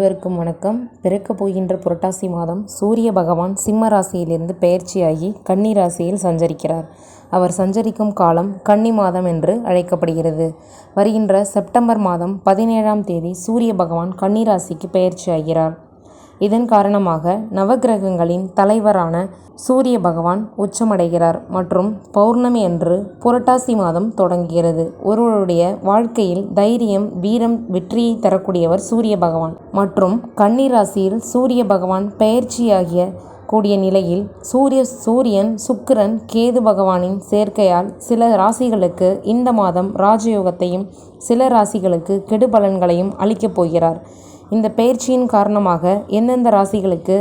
அனைவருக்கும் வணக்கம். பிறக்கப் போகின்ற புரட்டாசி மாதம் சூரிய பகவான் சிம்ம ராசியிலிருந்து பெயர்ச்சியாகி கன்னி ராசியில் சஞ்சரிக்கிறார். அவர் சஞ்சரிக்கும் காலம் கன்னி மாதம் என்று அழைக்கப்படுகிறது. வருகின்ற செப்டம்பர் மாதம் பதினேழாம் தேதி சூரிய பகவான் கன்னி ராசிக்கு பெயர்ச்சியாகிறார். இதன் காரணமாக நவக்கிரகங்களின் தலைவரான சூரிய பகவான் உச்சமடைகிறார் மற்றும் பௌர்ணமி அன்று புரட்டாசி மாதம் தொடங்குகிறது. ஒருவருடைய வாழ்க்கையில் தைரியம் வீரம் வெற்றியை தரக்கூடியவர் சூரிய பகவான். மற்றும் கன்னிராசியில் சூரிய பகவான் பெயர்ச்சியாகிய கூடிய நிலையில் சூரிய சூரியன் சுக்கிரன் கேது பகவானின் சேர்க்கையால் சில ராசிகளுக்கு இந்த மாதம் ராஜயோகத்தையும் சில ராசிகளுக்கு கெடுபலன்களையும் அளிக்கப் போகிறார். இந்த பெயர்ச்சியின் காரணமாக எந்தெந்த ராசிகளுக்கு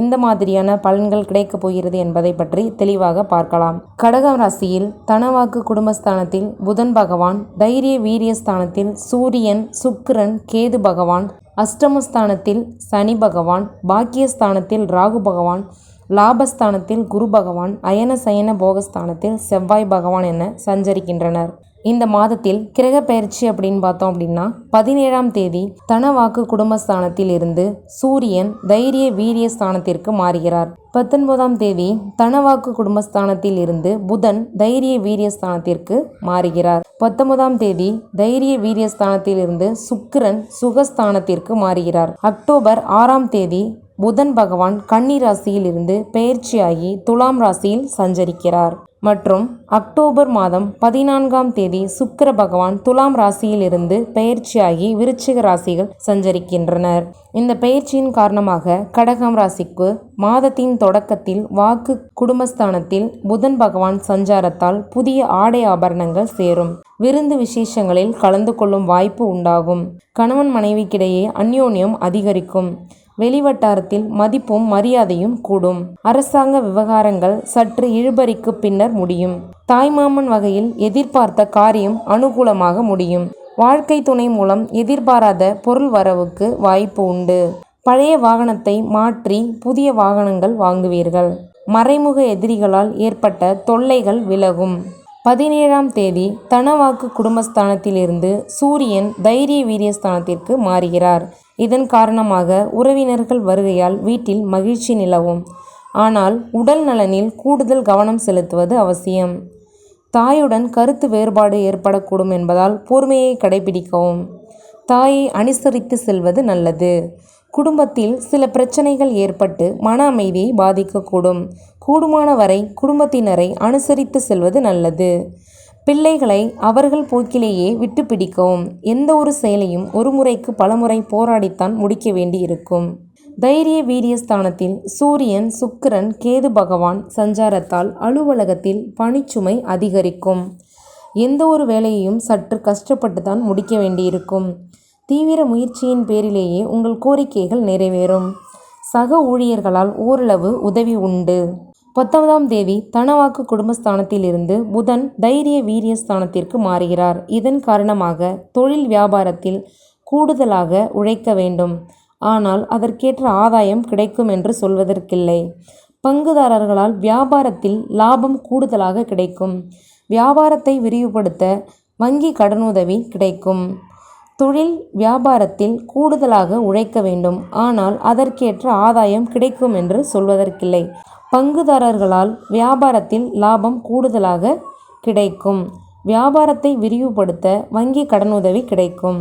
எந்த மாதிரியான பலன்கள் கிடைக்கப் போகிறது என்பதை பற்றி தெளிவாக பார்க்கலாம். கடகம் ராசியில் தனவாக்கு குடும்பஸ்தானத்தில் புதன் பகவான் தைரிய வீரிய ஸ்தானத்தில் சூரியன் சுக்கிரன் கேது பகவான் அஷ்டமஸ்தானத்தில் சனி பகவான் பாக்கியஸ்தானத்தில் ராகு பகவான் லாபஸ்தானத்தில் குரு பகவான் அயன சயன போகஸ்தானத்தில் செவ்வாய் பகவான் என சஞ்சரிக்கின்றனர். இந்த மாதத்தில் கிரக பயிற்சி அப்படின்னு பார்த்தோம் அப்படின்னா பதினேழாம் தேதி தனவாக்கு குடும்பஸ்தானத்தில் இருந்து சூரியன் தைரிய வீரிய ஸ்தானத்திற்கு மாறுகிறார். பத்தொன்பதாம் தேதி தனவாக்கு குடும்பஸ்தானத்தில் இருந்து புதன் தைரிய வீரிய ஸ்தானத்திற்கு மாறுகிறார். பத்தொன்பதாம் தேதி தைரிய வீரிய ஸ்தானத்தில் இருந்து சுக்கிரன் சுகஸ்தானத்திற்கு மாறுகிறார். அக்டோபர் ஆறாம் தேதி புதன் பகவான் கன்னி ராசியில் இருந்து பெயர்ச்சியாகி துலாம் ராசியில் சஞ்சரிக்கிறார். மற்றும் அக்டோபர் மாதம் பதினான்காம் தேதி சுக்கிர பகவான் துலாம் ராசியிலிருந்து பயிற்சியாகி பெயர்ச்சியாகி விருச்சிக ராசிகள் சஞ்சரிக்கின்றனர். இந்த பெயர்ச்சியின் காரணமாக கடகம் ராசிக்கு மாதத்தின் தொடக்கத்தில் வாக்கு குடும்பஸ்தானத்தில் புதன் பகவான் சஞ்சாரத்தால் புதிய ஆடை ஆபரணங்கள் சேரும். விருந்து விசேஷங்களில் கலந்து கொள்ளும் வாய்ப்பு உண்டாகும். கணவன் மனைவிக்கிடையே அந்யோன்யம் அதிகரிக்கும். வெளிவட்டாரத்தில் மதிப்பும் மரியாதையும் கூடும். அரசாங்க விவகாரங்கள் சற்று இழுபறிக்கு பின்னர் முடியும். தாய்மாமன் வகையில் எதிர்பார்த்த காரியம் அனுகூலமாக முடியும். வாழ்க்கை துணை மூலம் எதிர்பாராத பொருள் வரவுக்கு வாய்ப்பு உண்டு. பழைய வாகனத்தை மாற்றி புதிய வாகனங்கள் வாங்குவீர்கள். மறைமுக எதிரிகளால் ஏற்பட்ட தொல்லைகள் விலகும். பதினேழாம் தேதி தனவாக்கு குடும்பஸ்தானத்திலிருந்து சூரியன் தைரிய வீரியஸ்தானத்திற்கு மாறுகிறார். இதன் காரணமாக உறவினர்கள் வருகையால் வீட்டில் மகிழ்ச்சி நிலவும். ஆனால் உடல் நலனில் கூடுதல் கவனம் செலுத்துவது அவசியம். தாயுடன் கருத்து வேறுபாடு ஏற்படக்கூடும் என்பதால் பொறுமையை கடைபிடிக்கவும். தாயை அனுசரித்து செல்வது நல்லது. குடும்பத்தில் சில பிரச்சனைகள் ஏற்பட்டு மன அமைதியை பாதிக்கக்கூடும். கூடுமான வரை குடும்பத்தினரை அனுசரித்து செல்வது நல்லது. பிள்ளைகளை அவர்கள் போக்கிலேயே விட்டு பிடிக்கவும் எந்த ஒரு செயலையும் ஒரு முறைக்கு பலமுறை போராடித்தான் முடிக்க வேண்டி இருக்கும் தைரிய வீரியஸ்தானத்தில் சூரியன் சுக்கிரன் கேது பகவான் சஞ்சாரத்தால் அலுவலகத்தில் பணிச்சுமை அதிகரிக்கும். எந்த ஒரு வேலையையும் சற்று கஷ்டப்பட்டு தான் முடிக்க வேண்டியிருக்கும். தீவிர முயற்சியின் பேரிலேயே உங்கள் கோரிக்கைகள் நிறைவேறும். சக ஊழியர்களால் ஓரளவு உதவி உண்டு. பத்தொன்பதாம் தேதி தனவாக்கு குடும்பஸ்தானத்திலிருந்து புதன் தைரிய வீரிய ஸ்தானத்திற்கு மாறுகிறார். இதன் காரணமாக தொழில் வியாபாரத்தில் கூடுதலாக உழைக்க வேண்டும். ஆனால் அதற்கேற்ற ஆதாயம் கிடைக்கும் என்று சொல்வதற்கில்லை. பங்குதாரர்களால் வியாபாரத்தில் லாபம் கூடுதலாக கிடைக்கும். வியாபாரத்தை விரிவுபடுத்த வங்கி கடனுதவி கிடைக்கும். தொழில் வியாபாரத்தில் கூடுதலாக உழைக்க வேண்டும். ஆனால் அதற்கேற்ற ஆதாயம் கிடைக்கும் என்று சொல்வதற்கில்லை. பங்குதாரர்களால் வியாபாரத்தில் லாபம் கூடுதலாக கிடைக்கும். வியாபாரத்தை விரிவுபடுத்த வங்கி கடனுதவி கிடைக்கும்.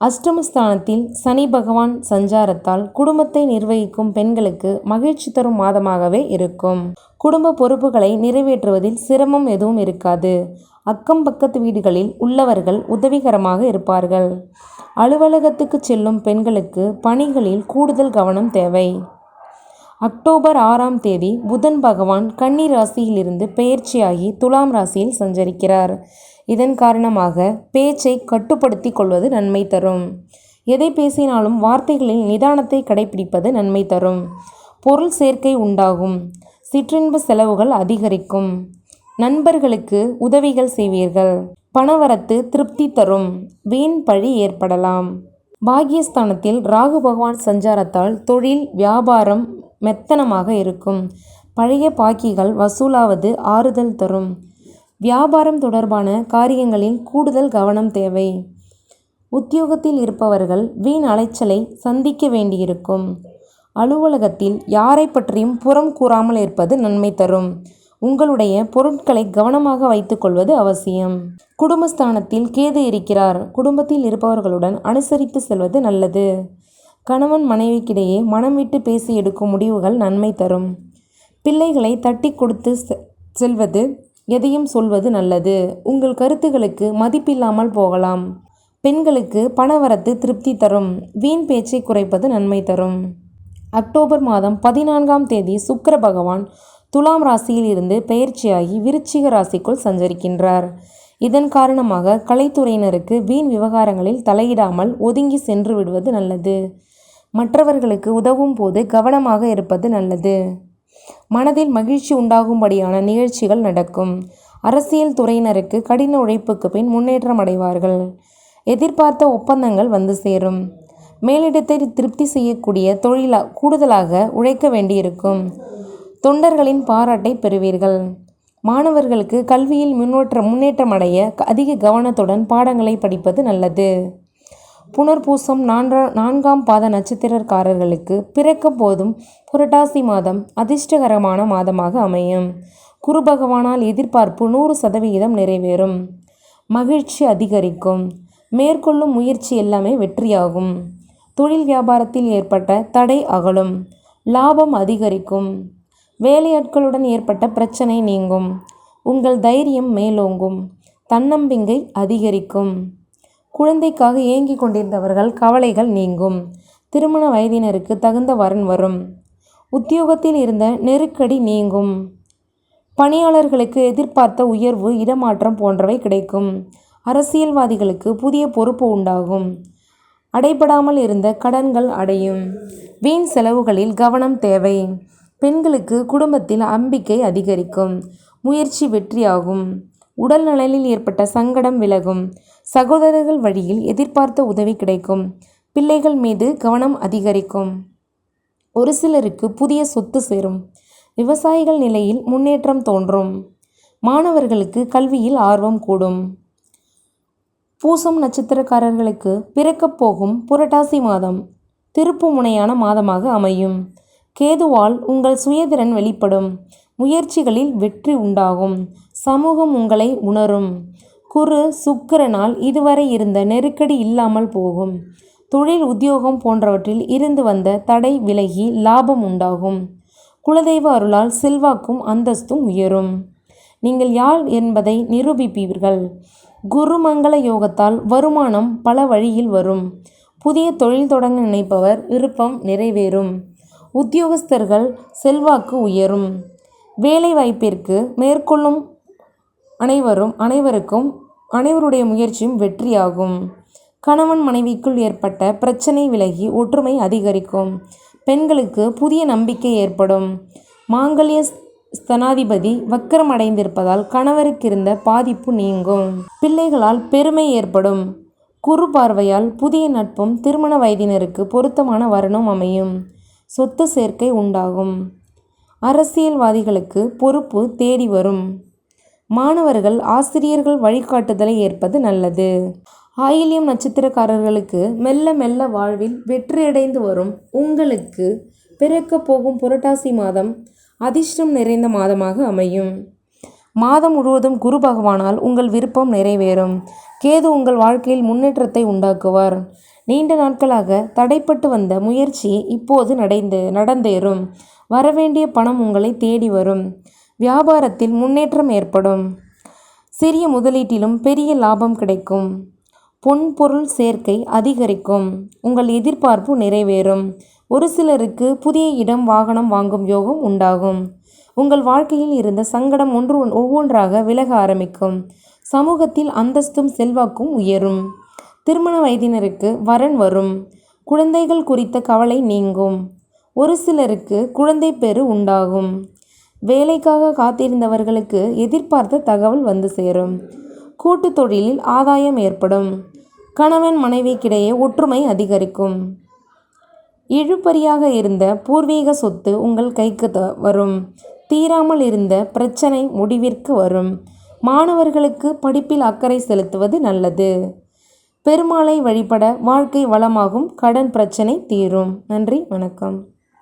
அஷ்டமஸ்தானத்தில் சனி பகவான் சஞ்சாரத்தால் குடும்பத்தை நிர்வகிக்கும் பெண்களுக்கு மகிழ்ச்சி தரும் மாதமாகவே இருக்கும். குடும்ப பொறுப்புகளை நிறைவேற்றுவதில் சிரமம் எதுவும் இருக்காது. அக்கம் பக்கத்து வீடுகளில் உள்ளவர்கள் உதவிகரமாக இருப்பார்கள். அலுவலகத்துக்கு செல்லும் பெண்களுக்கு பணிகளில் கூடுதல் கவனம் தேவை. அக்டோபர் ஆறாம் தேதி புதன் பகவான் கன்னி ராசியிலிருந்து பெயர்ச்சியாகி துலாம் ராசியில் சஞ்சரிக்கிறார். இதன் காரணமாக பேச்சை கட்டுப்படுத்தி கொள்வது நன்மை தரும். எதை பேசினாலும் வார்த்தைகளில் நிதானத்தை கடைபிடிப்பது நன்மை தரும். பொருள் சேர்க்கை உண்டாகும். சிற்றின்ப செலவுகள் அதிகரிக்கும். நண்பர்களுக்கு உதவிகள் செய்வீர்கள். பணவரத்து திருப்தி தரும். வீண் பழி ஏற்படலாம். பாகியஸ்தானத்தில் ராகு பகவான் சஞ்சாரத்தால் தொழில் வியாபாரம் மெத்தனமாக இருக்கும். பழைய பாக்கிகள் வசூலாவது ஆறுதல் தரும். வியாபாரம் தொடர்பான காரியங்களில் கூடுதல் கவனம் தேவை. உத்தியோகத்தில் இருப்பவர்கள் வீண் அலைச்சலை சந்திக்க வேண்டியிருக்கும். அலுவலகத்தில் யாரை பற்றியும் புறம் கூறாமல் இருப்பது நன்மை தரும். உங்களுடைய பொருட்களை கவனமாக வைத்துக்கொள்வது அவசியம். குடும்பஸ்தானத்தில் கேது இருக்கிறார். குடும்பத்தில் இருப்பவர்களுடன் அனுசரித்து செல்வது நல்லது. கணவன் மனைவிக்கிடையே மனம் விட்டு பேசி எடுக்கும் முடிவுகள் நன்மை தரும். பிள்ளைகளை தட்டி கொடுத்து செல்வது எதையும் சொல்வது நல்லது. உங்கள் கருத்துகளுக்கு மதிப்பில்லாமல் போகலாம். பெண்களுக்கு பணவரத்து திருப்தி தரும். வீண் பேச்சை குறைப்பது நன்மை தரும். அக்டோபர் மாதம் பதினான்காம் தேதி சுக்கர பகவான் துலாம் ராசியில் இருந்து பெயர்ச்சியாகி விருச்சிக ராசிக்குள் சஞ்சரிக்கின்றார். இதன் காரணமாக கலைத்துறையினருக்கு வீண் விவகாரங்களில் தலையிடாமல் ஒதுங்கி சென்று விடுவது நல்லது. மற்றவர்களுக்கு உதவும் போது கவனமாக இருப்பது நல்லது. மனதில் மகிழ்ச்சி உண்டாகும்படியான நிகழ்ச்சிகள் நடக்கும். அரசியல் துறையினருக்கு கடின உழைப்புக்கு பின் முன்னேற்றம் அடைவார்கள். எதிர்பார்த்த ஒப்பந்தங்கள் வந்து சேரும். மேலிடத்தை திருப்தி செய்யக்கூடிய தொழிலா கூடுதலாக உழைக்க வேண்டியிருக்கும். தொண்டர்களின் பாராட்டை பெறுவீர்கள். மாணவர்களுக்கு கல்வியில் முன்னோற்ற முன்னேற்றம் அடைய அதிக கவனத்துடன் பாடங்களை படிப்பது நல்லது. புனர்பூசம் நான்கா நான்காம் பாத நட்சத்திரக்காரர்களுக்கு பிறக்க போதும் புரட்டாசி மாதம் அதிர்ஷ்டகரமான மாதமாக அமையும். குரு பகவானால் எதிர்பார்ப்பு நூறு சதவிகிதம் நிறைவேறும். மகிழ்ச்சி அதிகரிக்கும். மேற்கொள்ளும் முயற்சி எல்லாமே வெற்றியாகும். தொழில் வியாபாரத்தில் ஏற்பட்ட தடை அகலும். லாபம் அதிகரிக்கும். வேலையாட்களுடன் ஏற்பட்ட பிரச்சனை நீங்கும். உங்கள் தைரியம் மேலோங்கும். தன்னம்பிக்கை அதிகரிக்கும். குழந்தைக்காக ஏங்கிக் கொண்டிருந்தவர்கள் கவலைகள் நீங்கும். திருமண வயதினருக்கு தகுந்த வரன் வரும். உத்தியோகத்தில் இருந்த நெருக்கடி நீங்கும். பணியாளர்களுக்கு எதிர்பார்த்த உயர்வு இடமாற்றம் போன்றவை கிடைக்கும். அரசியல்வாதிகளுக்கு புதிய பொறுப்பு உண்டாகும். அடைபடாமல் இருந்த கடன்கள் அடையும். வீண் செலவுகளில் கவனம் தேவை. பெண்களுக்கு குடும்பத்தில் அம்பிக்கை அதிகரிக்கும். முயற்சி வெற்றியாகும். உடல் நலனில் ஏற்பட்ட சங்கடம் விலகும். சகோதரர்கள் வழியில் எதிர்பார்த்த உதவி கிடைக்கும். பிள்ளைகள் மீது கவனம் அதிகரிக்கும். ஒரு சிலருக்கு புதிய சொத்து சேரும். விவசாயிகள் நிலையில் முன்னேற்றம் தோன்றும். மாணவர்களுக்கு கல்வியில் ஆர்வம் கூடும். பூசம் நட்சத்திரக்காரர்களுக்கு பிறக்கப் போகும் புரட்டாசி மாதம் திருப்பு முனையான மாதமாக அமையும். கேதுவால் உங்கள் சுயதிறன் வெளிப்படும். முயற்சிகளில் வெற்றி உண்டாகும். சமூகம் உங்களை உணரும். குரு சுக்கிரனால் இதுவரை இருந்த நெருக்கடி இல்லாமல் போகும். தொழில் உத்தியோகம் போன்றவற்றில் இருந்து வந்த தடை விலகி லாபம் உண்டாகும். குலதெய்வ அருளால் செல்வாக்கும் அந்தஸ்தும் உயரும். நீங்கள் யார் என்பதை நிரூபிப்பீர்கள். குருமங்கள யோகத்தால் வருமானம் பல வழியில் வரும். புதிய தொழில் தொடங்க நினைப்பவர் விருப்பம் நிறைவேறும். உத்தியோகஸ்தர்கள் செல்வாக்கு உயரும். வேலை வாய்ப்பிற்கு மேற்கொள்ளும் அனைவரும் அனைவருக்கும் அனைவருடைய முயற்சியும் வெற்றியாகும். கணவன் மனைவிக்குள் ஏற்பட்ட பிரச்சனை விலகி ஒற்றுமை அதிகரிக்கும். பெண்களுக்கு புதிய நம்பிக்கை ஏற்படும். மாங்கல்ய ஸ்தனாதிபதி வக்கரம் அடைந்திருப்பதால் கணவருக்கு இருந்த பாதிப்பு நீங்கும். பிள்ளைகளால் பெருமை ஏற்படும். குறு பார்வையால் புதிய நட்பும் திருமண வயதினருக்கு பொருத்தமான வரணும் அமையும். சொத்து சேர்க்கை உண்டாகும். அரசியல்வாதிகளுக்கு பொறுப்பு தேடி வரும். மாணவர்கள் ஆசிரியர்கள் வழிகாட்டுதலை ஏற்பது நல்லது. ஆயிலியம் நட்சத்திரக்காரர்களுக்கு மெல்ல மெல்ல வாழ்வில் வெற்றியடைந்து வரும் உங்களுக்கு பிறக்க போகும் புரட்டாசி மாதம் அதிர்ஷ்டம் நிறைந்த மாதமாக அமையும். மாதம் முழுவதும் குரு பகவானால் உங்கள் விருப்பம் நிறைவேறும். கேது உங்கள் வாழ்க்கையில் முன்னேற்றத்தை உண்டாக்குவார். நீண்ட நாட்களாக தடைப்பட்டு வந்த முயற்சி இப்போது நடைந்து நடந்தேறும். வரவேண்டிய பணம் உங்களை தேடி வரும். வியாபாரத்தில் முன்னேற்றம் ஏற்படும். சிறிய முதலீட்டிலும் பெரிய லாபம் கிடைக்கும். பொன் பொருள் சேர்க்கை அதிகரிக்கும். உங்கள் எதிர்பார்ப்பு நிறைவேறும். ஒரு சிலருக்கு புதிய இடம் வாகனம் வாங்கும் யோகம் உண்டாகும். உங்கள் வாழ்க்கையில் இருந்த சங்கடம் ஒன்று ஒவ்வொன்றாக விலக ஆரம்பிக்கும். சமூகத்தில் அந்தஸ்தும் செல்வாக்கும் உயரும். திருமண வயதினருக்கு வரன் வரும். குழந்தைகள் குறித்த கவலை நீங்கும். ஒரு சிலருக்கு குழந்தை பெரு உண்டாகும். வேலைக்காக காத்திருந்தவர்களுக்கு எதிர்பார்த்த தகவல் வந்து சேரும். கூட்டு தொழிலில் ஆதாயம் ஏற்படும். கணவன் மனைவிக்கிடையே ஒற்றுமை அதிகரிக்கும். இழுபறியாக இருந்த பூர்வீக சொத்து உங்கள் கைக்கு த வரும். தீராமல் இருந்த பிரச்சனை முடிவிற்கு வரும். மாணவர்களுக்கு படிப்பில் அக்கறை செலுத்துவது நல்லது. பெருமாளை வழிபட வாழ்க்கை வளமாகும். கடன் பிரச்சனை தீரும். நன்றி. வணக்கம்.